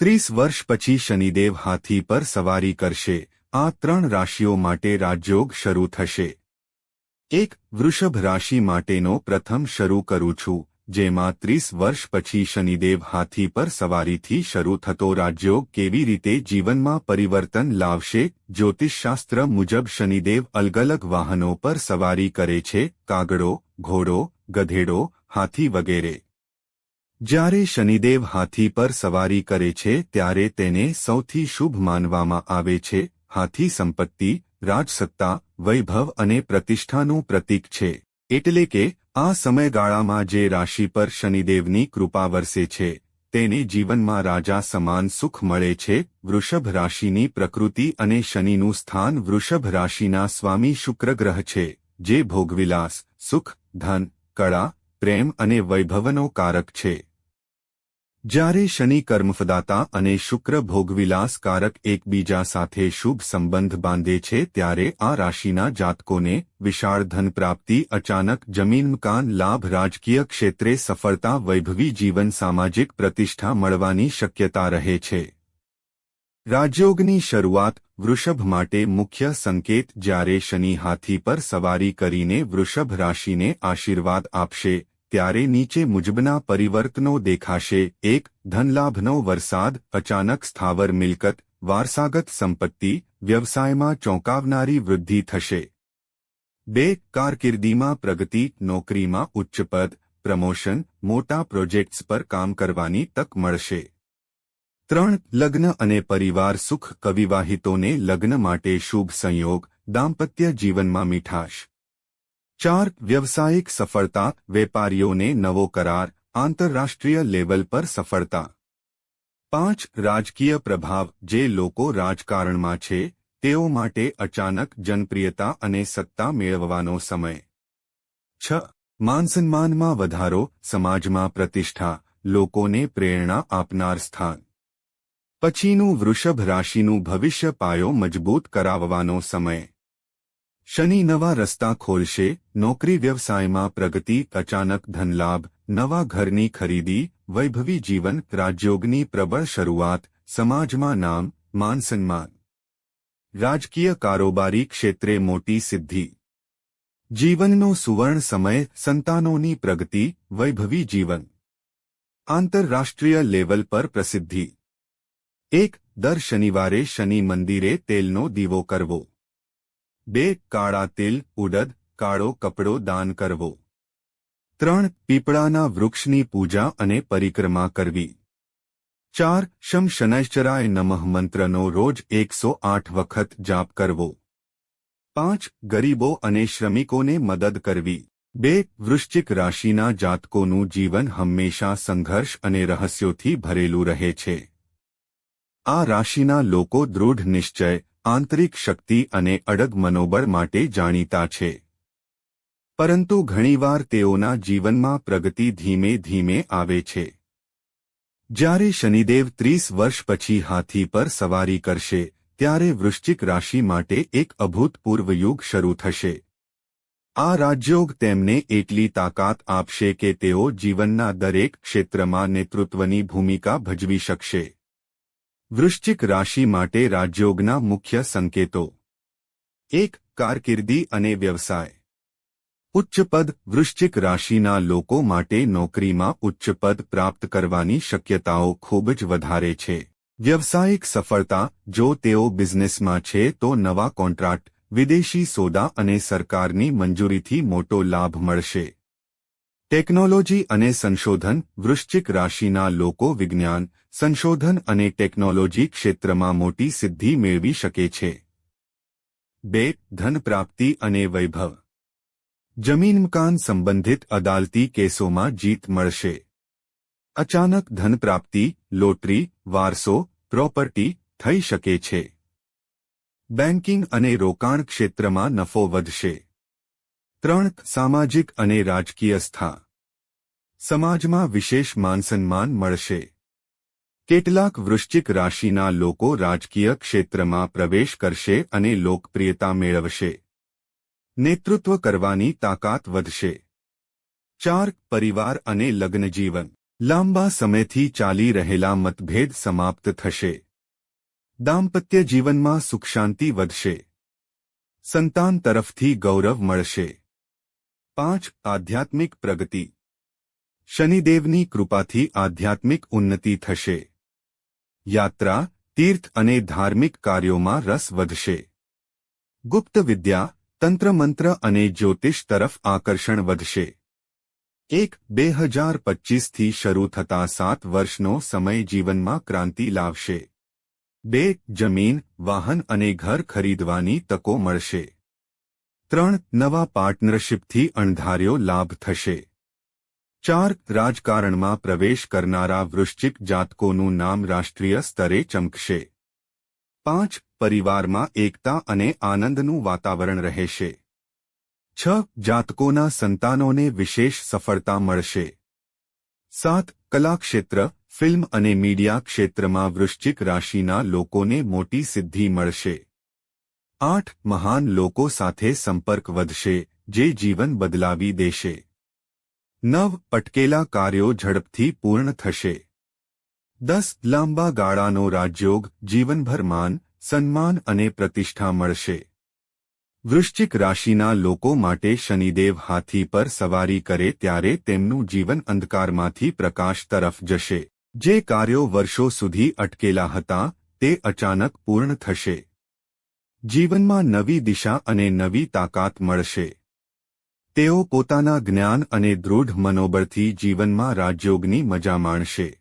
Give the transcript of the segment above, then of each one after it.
ત્રીસ વર્ષ પછી શનિદેવ હાથી પર સવારી કરશે, આ ત્રણ રાશિઓ માટે રાજયોગ શરૂ થશે. એક, વૃષભ રાશિ માટેનો પ્રથમ શરૂ કરું છું, જેમાં ત્રીસ વર્ષ પછી શનિદેવ હાથી પર સવારીથી શરૂ થતો રાજયોગ કેવી રીતે જીવનમાં પરિવર્તન લાવશે, જ્યોતિષશાસ્ત્ર મુજબ શનિદેવ અલગ અલગ વાહનો પર સવારી કરે છે, કાગડો, ઘોડો, ગધેડો, હાથી વગેરે. જ્યારે શનિદેવ હાથી પર સવારી કરે છે ત્યારે તેને સૌથી શુભ માનવામાં આવે છે. હાથી સંપત્તિ, રાજસત્તા, વૈભવ અને પ્રતિષ્ઠાનું પ્રતીક છે. એટલે કે, આ સમયગાળામાં જે રાશિ પર શનિદેવની કૃપા વરસે છે, તેને જીવનમાં રાજા સમાન સુખ મળે છે. વૃષભ રાશિની પ્રકૃતિ અને શનિનું સ્થાન વૃષભ રાશિના સ્વામી શુક્ર ગ્રહ છે, જે ભોગવિલાસ, સુખ, ધન, કળા, પ્રેમ અને વૈભવનો કારક છે. જ્યારે શનિ કર્મફદાતા અને શુક્ર ભોગવિલાસકારક એકબીજા સાથે શુભ સંબંધ બાંધે છે ત્યારે આ રાશિના જાતકોને વિશાળ ધન પ્રાપ્તિ, અચાનક જમીન મકાન લાભ, રાજકીય ક્ષેત્રે સફળતા, વૈભવી જીવન, સામાજિક પ્રતિષ્ઠા મળવાની શક્યતા રહે છે. રાજયોગની શરૂઆત વૃષભ માટે મુખ્ય સંકેત જ્યારે શનિ હાથી પર સવારી કરીને વૃષભ રાશિને આશીર્વાદ આપશે. ત્યારે નીચે મુજબના પરિવર્તનો દેખાશે. એક, ધનલાભનો વરસાદ, અચાનક સ્થાવર મિલકત, વારસાગત સંપત્તિ, વ્યવસાયમાં ચોંકાવનારી વૃદ્ધિ થશે. બે, કારકિર્દીમાં પ્રગતિ, નોકરીમાં ઉચ્ચપદ પ્રમોશન, મોટા પ્રોજેક્ટ્સ પર કામ કરવાની તક મળશે. ત્રણ, લગ્ન અને પરિવાર સુખ કવિવાહિતોને લગ્ન માટે શુભ સંયોગ, દાંપત્ય જીવનમાં મીઠાશ. ચાર વ્યવસાયિક સફળતા, વેપારીઓને નવો કરાર, આંતરરાષ્ટ્રીય લેવલ પર સફળતા. પાંચ રાજકીય પ્રભાવ, જે લોકો રાજકારણમાં છે, તેઓ માટે અચાનક જનપ્રિયતા અને સત્તા મેળવવાનો સમય. છ, માનસન્માનમાં વધારો, સમાજમાં પ્રતિષ્ઠા, લોકોને પ્રેરણા આપનાર સ્થાન. પછીનું વૃષભ રાશિનું ભવિષ્ય પાયો મજબૂત કરાવવાનો સમય. શનિ નવા રસ્તા ખોલશે નોકરી વ્યવસાયમાં પ્રગતિ અચાનક ધનલાભ નવા ઘરની ખરીદી વૈભવી જીવન રાજયોગની પ્રબળ શરૂઆત સમાજમાં નામ માન સન્માન રાજકીય કારોબારી ક્ષેત્રે મોટી સિદ્ધિ જીવનનો સુવર્ણ સમય સંતાનોની પ્રગતિ વૈભવી જીવન આંતરરાષ્ટ્રીય લેવલ પર પ્રસિદ્ધિ એક દર શનિવારે શનિ મંદિરે તેલનો દીવો કરવો બે કાળા તિલ, ઉડદ, કાળો કપડો દાન કરવો. ત્રણ, પીપળાના વૃક્ષની પૂજા અને પરિક્રમા કરવી. ચાર, શમ શનૈશ્ચરાય નમઃ મંત્રનો રોજ એકસો આઠ વખત જાપ કરવો. પાંચ, ગરીબો અને શ્રમિકોને મદદ કરવી. બે, વૃશ્ચિક રાશિના જાતકોનું જીવન હંમેશા સંઘર્ષ અને રહસ્યોથી ભરેલું રહે છે. આ રાશિના લોકો દૃઢ નિશ્ચય આંતરિક શક્તિ અને અડગ મનોબળ માટે જાણીતા છે. પરંતુ ઘણીવાર તેઓના જીવનમાં પ્રગતિ ધીમે ધીમે આવે છે. જ્યારે શનિદેવ ત્રીસ વર્ષ પછી હાથી પર સવારી કરશે, ત્યારે વૃશ્ચિક રાશિ માટે એક અભૂતપૂર્વ યુગ શરૂ થશે. આ રાજયોગ તેમને એટલી તાકાત આપશે કે તેઓ જીવનના દરેક ક્ષેત્રમાં નેતૃત્વની ભૂમિકા ભજવી શકશે. વૃશ્ચિક રાશિ માટે રાજયોગના મુખ્ય સંકેતો. એક, કારકિર્દી અને વ્યવસાય. ઉચ્ચપદ વૃશ્ચિક રાશિના લોકો માટે નોકરીમાં ઉચ્ચપદ પ્રાપ્ત કરવાની શક્યતાઓ ખૂબ જ વધારે છે. વ્યવસાયિક સફળતા, જો તેઓ બિઝનેસમાં છે તો નવા કોન્ટ્રાક્ટ, વિદેશી સોદા અને સરકારની મંજૂરીથી મોટો લાભ મળશે. ટેકનોલોજી અને સંશોધન વૃશ્ચિક રાશિના લોકો વિજ્ઞાન, સંશોધન અને ટેકનોલોજી ક્ષેત્રમાં મોટી સિદ્ધિ મેળવી શકે છે. બે, ધન પ્રાપ્તિ અને વૈભવ. જમીન મકાન સંબંધિત અદાલતી કેસોમાં જીત મળશે. અચાનક ધન પ્રાપ્તિ, લોટરી, વારસો, પ્રોપર્ટી થઈ શકે છે. બેન્કિંગ અને રોકાણ ક્ષેત્રમાં નફો વધશે. ત્રણ સામાજિક અને રાજકીય સ્થા. સમાજમાં વિશેષ માનસન્માન મળશે. કેટલાક વૃશ્ચિક રાશિના લોકો રાજકીય ક્ષેત્રમાં પ્રવેશ કરશે અને લોકપ્રિયતા મેળવશે. નેતૃત્વ કરવાની તાકાત વધશે. ચાર પરિવાર અને લગ્નજીવન. લાંબા સમયથી ચાલી રહેલા મતભેદ સમાપ્ત થશે. દાંપત્ય જીવનમાં સુખ વધશે. સંતાન તરફથી ગૌરવ મળશે. પાંચ આધ્યાત્મિક પ્રગતિ. શનિદેવની કૃપાથી આધ્યાત્મિક ઉન્નતિ થશે. યાત્રા, તીર્થ અને ધાર્મિક કાર્યોમાં રસ વધશે. ગુપ્ત વિદ્યા, તંત્રમંત્ર અને જ્યોતિષ તરફ આકર્ષણ વધશે. એક, બે હજાર પચ્ચીસથી શરૂ થતા સાત વર્ષનો સમય જીવનમાં ક્રાંતિ લાવશે. બે, જમીન, વાહન અને ઘર ખરીદવાની તકો મળશે. ત્રણ નવા પાર્ટનરશિપથી અણધાર્યો લાભ થશે. ચાર રાજકારણમાં પ્રવેશ કરનારા વૃશ્ચિક જાતકોનું નામ રાષ્ટ્રીય સ્તરે ચમકશે. પાંચ પરિવારમાં એકતા અને આનંદનું વાતાવરણ રહેશે. છ જાતકોના સંતાનોને વિશેષ સફળતા મળશે. સાત કલાક્ષેત્ર, ફિલ્મ અને મીડિયા ક્ષેત્રમાં વૃશ્ચિક રાશિના લોકોને મોટી સિદ્ધિ મળશે. આઠ મહાન લોકો સાથે સંપર્ક વધશે, જે જીવન બદલાવી દેશે. નવ અટકેલા કાર્યો ઝડપથી પૂર્ણ થશે. દસ લાંબા ગાળાનો રાજયોગ જીવનભર માન, સન્માન અને પ્રતિષ્ઠા મળશે. વૃશ્ચિક રાશિના લોકો માટે શનિદેવ હાથી પર સવારી કરે ત્યારે તેમનું જીવન અંધકારમાંથી પ્રકાશ તરફ જશે. જે કાર્યો વર્ષો સુધી અટકેલા હતા, તે અચાનક પૂર્ણ થશે. જીવનમાં નવી દિશા અને નવી તાકાત મળશે. તેઓ પોતાના જ્ઞાન અને દૃઢ મનોબળથી જીવનમાં રાજયોગની મજા માણશે.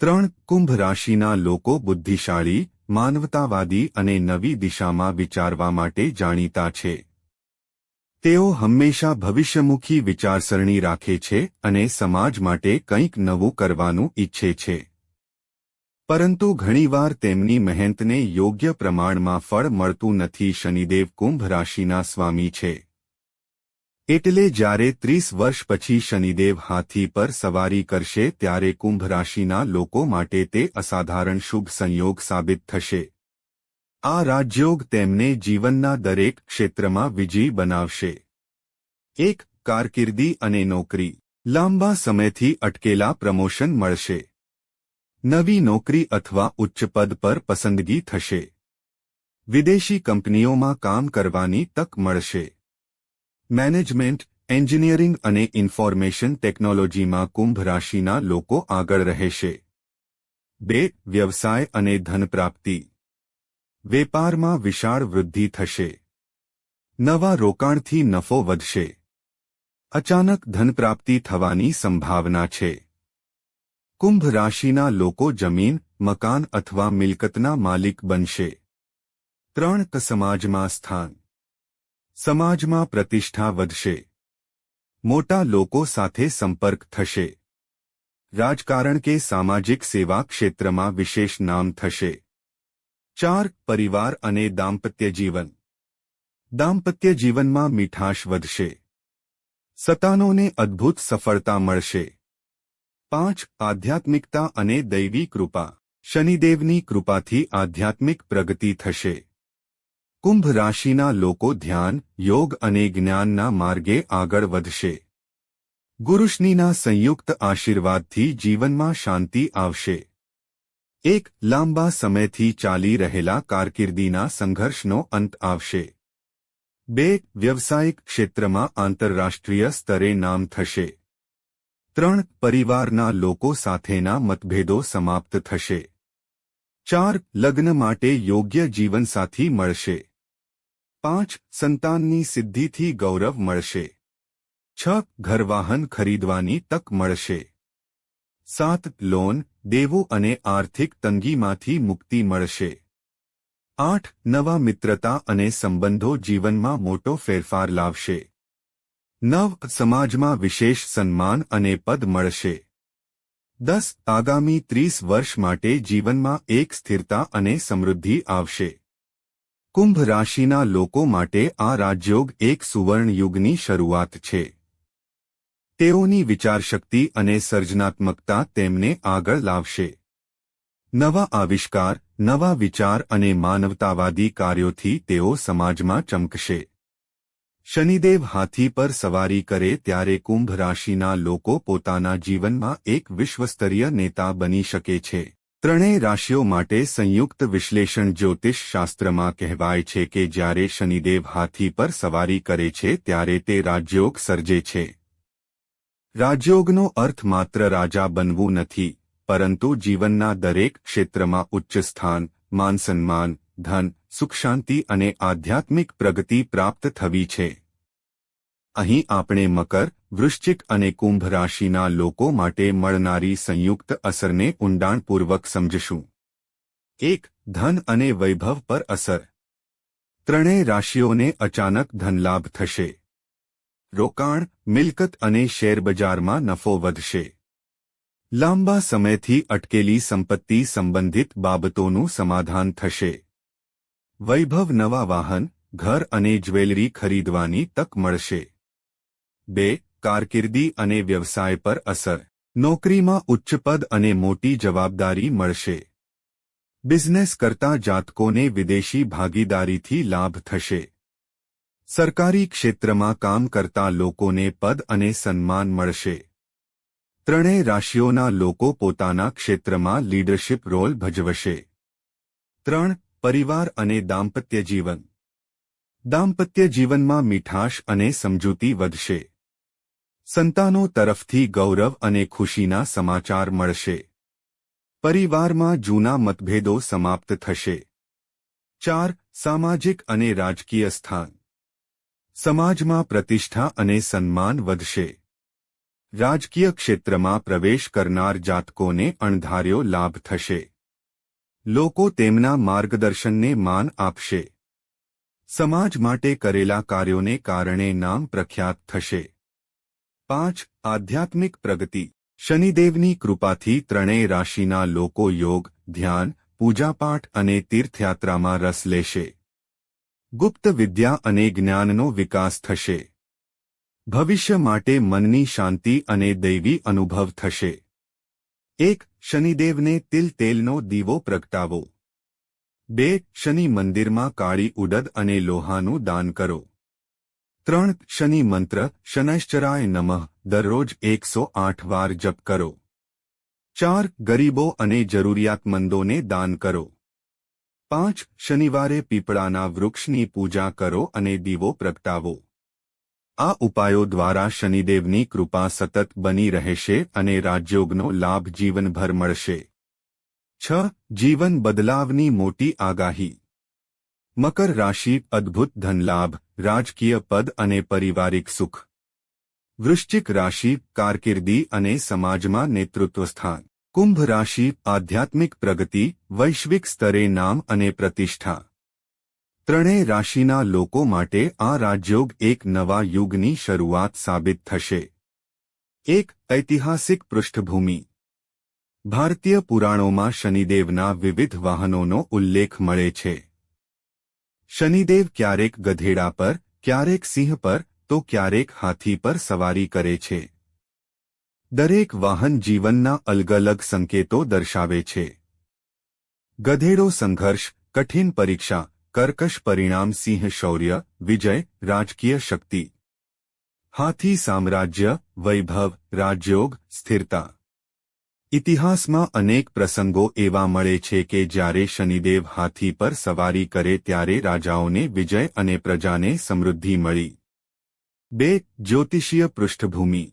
ત્રણ કુંભ રાશિના લોકો બુદ્ધિશાળી, માનવતાવાદી અને નવી દિશામાં વિચારવા માટે જાણીતા છે. તેઓ હંમેશા ભવિષ્યમુખી વિચારસરણી રાખે છે અને સમાજ માટે કંઈક નવું કરવાનું ઈચ્છે છે. પરંતુ ઘણીવાર તેમની મહેનતને યોગ્ય પ્રમાણમાં ફળ મળતું નથી. શનિદેવ કુંભ રાશિના સ્વામી છે. એટલે જ્યારે ત્રીસ વર્ષ પછી શનિદેવ હાથી પર સવારી કરશે ત્યારે કુંભ રાશિના લોકો માટે તે અસાધારણ શુભ સંયોગ સાબિત થશે. આ રાજયોગ તેમને જીવનના દરેક ક્ષેત્રમાં વિજયી બનાવશે. એક, કારકિર્દી અને નોકરી. લાંબા સમયથી અટકેલા પ્રમોશન મળશે. નવી નોકરી અથવા ઉચ્ચ પદ પર પસંદગી થશે. વિદેશી કંપનીઓમાં કામ કરવાની તક મળશે. મેનેજમેન્ટ, એન્જિનિયરિંગ અને ઇન્ફોર્મેશન ટેકનોલોજીમાં કુંભ રાશિના લોકો આગળ રહેશે. બે, વ્યવસાય અને ધનપ્રાપ્તિ વેપારમાં વિશાળ વૃદ્ધિ થશે. નવા રોકાણથી નફો વધશે. અચાનક ધનપ્રાપ્તિ થવાની સંભાવના છે. કુંભ રાશિના લોકો જમીન, મકાન અથવા મિલકતના માલિક બનશે. ત્રણ સમાજમાં સ્થાન. સમાજમાં પ્રતિષ્ઠા વધશે. મોટા લોકો સાથે સંપર્ક થશે. રાજકારણ કે સામાજિક સેવા ક્ષેત્રમાં વિશેષ નામ થશે. ચાર, પરિવાર અને દાંપત્ય જીવન. દાંપત્ય જીવનમાં મીઠાશ વધશે. સતાનોને અદ્ભુત સફળતા મળશે. પાંચ, આધ્યાત્મિકતા અને દૈવી કૃપા. શનિદેવની કૃપાથી આધ્યાત્મિક પ્રગતિ થશે. કુંભ રાશિના લોકો ધ્યાન, યોગ અને જ્ઞાનના માર્ગે આગળ વધશે. ગુરુશ્નીના સંયુક્ત આશીર્વાદથી જીવનમાં શાંતિ આવશે. એક, લાંબા સમયથી ચાલી રહેલા કારકિર્દીના સંઘર્ષનો અંત આવશે. બે, વ્યવસાયિક ક્ષેત્રમાં આંતરરાષ્ટ્રીય સ્તરે નામ થશે. ત્રણ પરિવારના લોકો સાથેના મતભેદો સમાપ્ત થશે. ચાર લગ્ન માટે યોગ્ય જીવનસાથી મળશે. પાંચ સંતાનની સિદ્ધિથી ગૌરવ મળશે. છ ઘરવાહન ખરીદવાની તક મળશે. સાત લોન, દેવો અને આર્થિક તંગીમાંથી મુક્તિ મળશે. આઠ નવા મિત્રતા અને સંબંધો જીવનમાં મોટો ફેરફાર લાવશે. નવ સમાજમાં વિશેષ સન્માન અને પદ મળશે. દસ આગામી ત્રીસ વર્ષ માટે જીવનમાં એક સ્થિરતા અને સમૃદ્ધિ આવશે. કુંભ રાશિના લોકો માટે આ રાજયોગ એક સુવર્ણયુગની શરૂઆત છે. તેઓની વિચારશક્તિ અને સર્જનાત્મકતા તેમને આગળ લાવશે. નવા આવિષ્કાર, નવા વિચાર અને માનવતાવાદી કાર્યોથી તેઓ સમાજમાં ચમકશે. શનિદેવ હાથી પર સવારી કરે ત્યારે કુંભ રાશિના લોકો પોતાના જીવનમાં એક વિશ્વસ્તરીય નેતા બની શકે છે. ત્રણેય રાશિઓ માટે સંયુક્ત વિશ્લેષણ જ્યોતિષ શાસ્ત્રમાં કહેવાય છે કે જ્યારે શનિદેવ હાથી પર સવારી કરે છે ત્યારે તે રાજયોગ સર્જે છે. રાજયોગનો અર્થ માત્ર રાજા બનવું નથી, પરંતુ જીવનના દરેક ક્ષેત્રમાં ઉચ્ચ સ્થાન માનસન્માન ધન, સુખ શાંતિ અને આધ્યાત્મિક પ્રગતિ પ્રાપ્ત થવી છે. અહીં આપણે મકર, વૃશ્ચિક અને કુંભ રાશિના લોકો માટે મળનારી સંયુક્ત અસરને ઊંડાણપૂર્વક સમજશું. એક, ધન અને વૈભવ પર અસર. ત્રણેય રાશિઓને અચાનક ધનલાભ થશે. રોકાણ, મિલકત અને શેરબજારમાં નફો વધશે. લાંબા સમયથી અટકેલી સંપત્તિ સંબંધિત બાબતોનું સમાધાન થશે. વૈભવ નવા વાહન, ઘર અને જ્વેલરી ખરીદવાની તક મળશે. બે, કારકિર્દી અને વ્યવસાય પર અસર. નોકરીમાં ઉચ્ચ પદ અને મોટી જવાબદારી મળશે. બિઝનેસ કરતા જાતકોને વિદેશી ભાગીદારીથી લાભ થશે. સરકારી ક્ષેત્રમાં કામ કરતા લોકોને પદ અને સન્માન મળશે. ત્રણેય રાશિઓના લોકો પોતાના ક્ષેત્રમાં લીડરશિપ રોલ ભજવશે. ત્રણ, પરિવાર અને દાંપત્ય જીવન. દાંપત્ય જીવનમાં મીઠાશ અને સમજૂતી વધશે. સંતાનો તરફથી ગૌરવ અને ખુશીના સમાચાર મળશે. પરિવારમાં જૂના મતભેદો સમાપ્ત થશે. ચાર, સામાજિક અને રાજકીય સ્થાન. સમાજમાં પ્રતિષ્ઠા અને સન્માન વધશે. રાજકીય ક્ષેત્રમાં પ્રવેશ કરનાર જાતકોને અણધાર્યો લાભ થશે. લોકો તેમના માર્ગદર્શનને માન આપશે. સમાજ માટે કરેલા કાર્યોને કારણે નામ પ્રખ્યાત થશે. પાંચ, આધ્યાત્મિક પ્રગતિ. શનિદેવની કૃપાથી ત્રણેય રાશિના લોકો યોગ, ધ્યાન, પૂજાપાઠ અને તીર્થયાત્રામાં રસ લેશે. ગુપ્ત વિદ્યા અને જ્ઞાનનો વિકાસ થશે. ભવિષ્ય માટે મનની શાંતિ અને દૈવી અનુભવ થશે. એક, શનિદેવને તિલ તેલનો દીવો પ્રગટાવો. બે, શનિ મંદિરમાં કાળી ઉડદ અને લોહાનું દાન કરો. ત્રણ શનિ મંત્ર, શનૈશ્ચરાય નમઃ, દરરોજ એકસો આઠ વાર જપ કરો. ચાર, ગરીબો અને જરૂરિયાતમંદોને દાન કરો. પાંચ, શનિવારે પીપળાના વૃક્ષની પૂજા કરો અને દીવો પ્રગટાવો. આ ઉપાયો દ્વારા શનિદેવની કૃપા સતત બની રહેશે અને રાજયોગનો લાભ જીવનભર મળશે. છ, જીવન બદલાવની મોટી આગાહી. મકર રાશિ અદ્ભુત ધનલાભ રાજકીય પદ અને પારિવારિક સુખ. વૃશ્ચિક રાશિ, કારકિર્દી અને સમાજમાં નેતૃત્વ સ્થાન. કુંભ રાશિ, આધ્યાત્મિક પ્રગતિ, વૈશ્વિક સ્તરે નામ અને પ્રતિષ્ઠા. ત્રણેય રાશિના લોકો માટે આ રાજયોગ એક નવા યુગની શરૂઆત સાબિત થશે. એક, ઐતિહાસિક પૃષ્ઠભૂમિ. ભારતીય પુરાણોમાં શનિદેવના વિવિધ વાહનોનો ઉલ્લેખ મળે છે. શનિદેવ ક્યારેક ગધેડા પર, ક્યારેક સિંહ પર, તો ક્યારેક હાથી પર સવારી કરે છે. દરેક વાહન જીવનના અલગ અલગ સંકેતો દર્શાવે છે. ગધેડો સંઘર્ષ, કઠિન પરીક્ષા, કર્કશ પરિણામ સિંહ શૌર્ય, વિજય, રાજકીય શક્તિ. હાથી સામ્રાજ્ય, વૈભવ, રાજયોગ, સ્થિરતા. ઇતિહાસમાં અનેક પ્રસંગો એવા મળે છે કે જ્યારે શનિદેવ હાથી પર સવારી કરે ત્યારે રાજાઓને વિજય અને પ્રજાને સમૃદ્ધિ મળી. બે, જ્યોતિષીય પૃષ્ઠભૂમિ.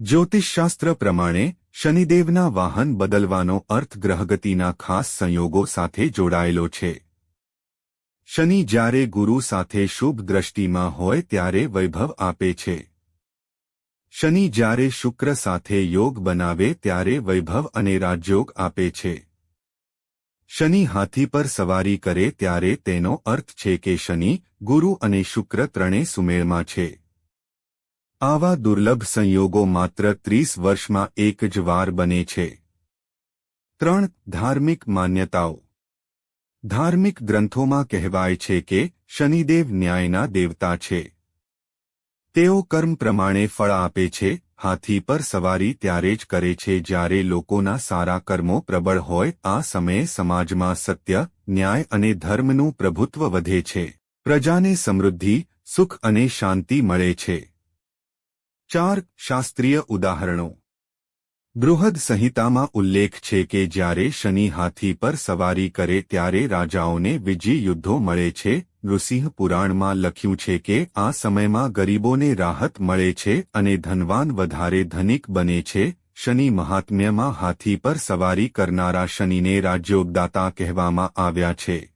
જ્યોતિષશાસ્ત્ર પ્રમાણે, શનિદેવના વાહન બદલવાનો અર્થ ગ્રહગતિના ખાસ સંયોગો સાથે જોડાયેલો છે. શનિ જ્યારે ગુરુ સાથે શુભ દ્રષ્ટિમાં હોય ત્યારે વૈભવ આપે છે. શનિ જ્યારે શુક્ર સાથે યોગ બનાવે ત્યારે વૈભવ અને રાજયોગ આપે છે. શનિ હાથી પર સવારી કરે ત્યારે તેનો અર્થ છે કે શનિ, ગુરુ અને શુક્ર ત્રણે સુમેળમાં છે. આવા દુર્લભ સંયોગો માત્ર ત્રીસ વર્ષમાં એક જ વાર બને છે. ત્રણ, ધાર્મિક માન્યતાઓ. ધાર્મિક ગ્રંથોમાં કહેવાય છે કે શનિદેવ ન્યાયના દેવતા છે. તેઓ કર્મ પ્રમાણે ફળ આપે છે, હાથી પર સવારી ત્યારે જ કરે છે જ્યારે લોકોના સારા કર્મો પ્રબળ હોય, આ સમયે સમાજમાં સત્ય, ન્યાય અને ધર્મનું પ્રભુત્વ વધે છે. પ્રજાને સમૃદ્ધિ, સુખ અને શાંતિ મળે છે. ચાર શાસ્ત્રીય ઉદાહરણો. બૃહદ સંહિતામાં ઉલ્લેખ છે કે જ્યારે શનિ હાથી પર સવારી કરે ત્યારે રાજાઓને વિજય યુદ્ધો મળે છે નૃસિંહ પુરાણમાં લખ્યું છે કે, આ સમયમાં ગરીબોને રાહત મળે છે અને ધનવાન વધારે ધનિક બને છે. શનિ મહાત્મ્યમાં હાથી પર સવારી કરનારા શનિને રાજ્યોગદાતા કહેવામાં આવ્યા છે.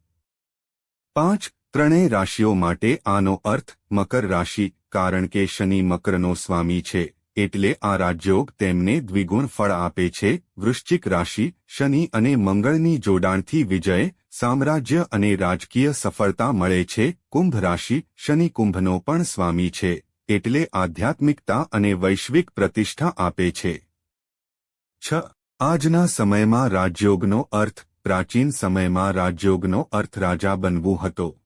પાંચ, ત્રણેય રાશિઓ માટે આનો અર્થ મકર રાશિ, કારણ કે શનિ મકરનો સ્વામી છે. એટલે આ રાજયોગ તેમને દ્વિગુણ ફળ આપે છે. વૃશ્ચિક રાશિ, શનિ અને મંગળની જોડાણથી વિજય સામ્રાજ્ય અને રાજકીય સફળતા મળે છે. કુંભ રાશિ શનિ કુંભનો પણ સ્વામી છે, એટલે આધ્યાત્મિકતા અને વૈશ્વિક પ્રતિષ્ઠા આપે છે. છ. આજના સમયમાં રાજયોગનો અર્થ, પ્રાચીન સમયમાં રાજયોગનો અર્થ રાજા બનવું હતો.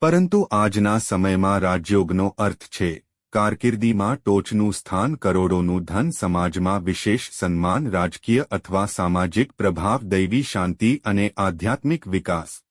પરંતુ આજના સમયમાં રાજયોગનો અર્થ છે. કારકિર્દીમાં ટોચનું સ્થાન કરોડોનું ધન સમાજમાં વિશેષ સન્માન, રાજકીય અથવા સામાજિક પ્રભાવ, દૈવી શાંતિ અને આધ્યાત્મિક વિકાસ.